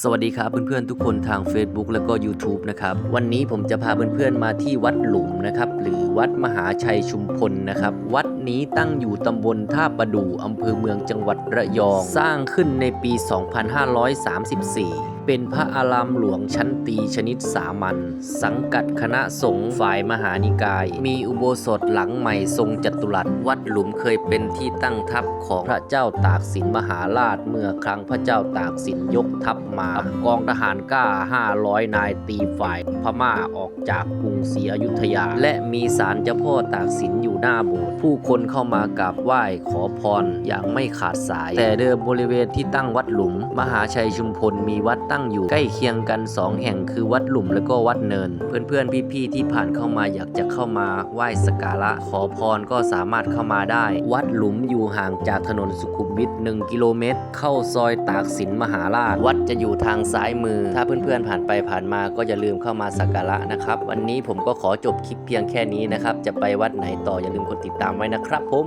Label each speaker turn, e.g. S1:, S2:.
S1: สวัสดีครับเพื่อนๆทุกคนทาง Facebook แล้วก็ YouTube นะครับวันนี้ผมจะพาเพื่อนๆมาที่วัดหลุมนะครับหรือวัดมหาชัยชุมพลนะครับวัดนี้ตั้งอยู่ตำบลท่าประดู่อำเภอเมืองจังหวัดระยอง สร้างขึ้นในปี 2534 เป็นพระอารามหลวงชั้นตีชนิดสามัญสังกัดคณะสงฆ์ฝ่ายมหานิกาย มีอุโบสถหลังใหม่ทรงจัตุรัส วัดหลุมเคยเป็นที่ตั้งทัพของพระเจ้าตากสินมหาราชเมื่อครั้งพระเจ้าตากสินยกทัพมากองทหารกล้า 500 นายตีฝ่ายพม่าออกจากกรุงศรีอยุธยา และมีศาลเจ้าพ่อตากสินอยู่หน้าโบสถ์ผู้คนเข้ามากราบไหว้ขอพรอย่างไม่ขาดสาย แต่เดิมบริเวณที่ตั้งวัดหลุม มหาชัยชุมพลมีวัดตั้งั้งอยู่ใกล้เคียงกันสองแห่งคือวัดหลุมและก็วัดเนิน เพื่อนๆพี่ๆที่ผ่านเข้ามาอยากจะเข้ามาไหว้สักการะขอพรก็สามารถเข้ามาได้ วัดหลุมอยู่ห่างจากถนนสุขุมวิท1กิโลเมตร เข้าซอยตากสินมหาราช วัดจะอยู่ทางซ้ายมือ ถ้าเพื่อนๆผ่านไปผ่านมาก็อย่าลืมเข้ามาสักการะนะครับ วันนี้ผมก็ขอจบคลิปเพียงแค่นี้นะครับ จะไปวัดไหนต่ออย่าลืมกดติดตามไว้นะครับผม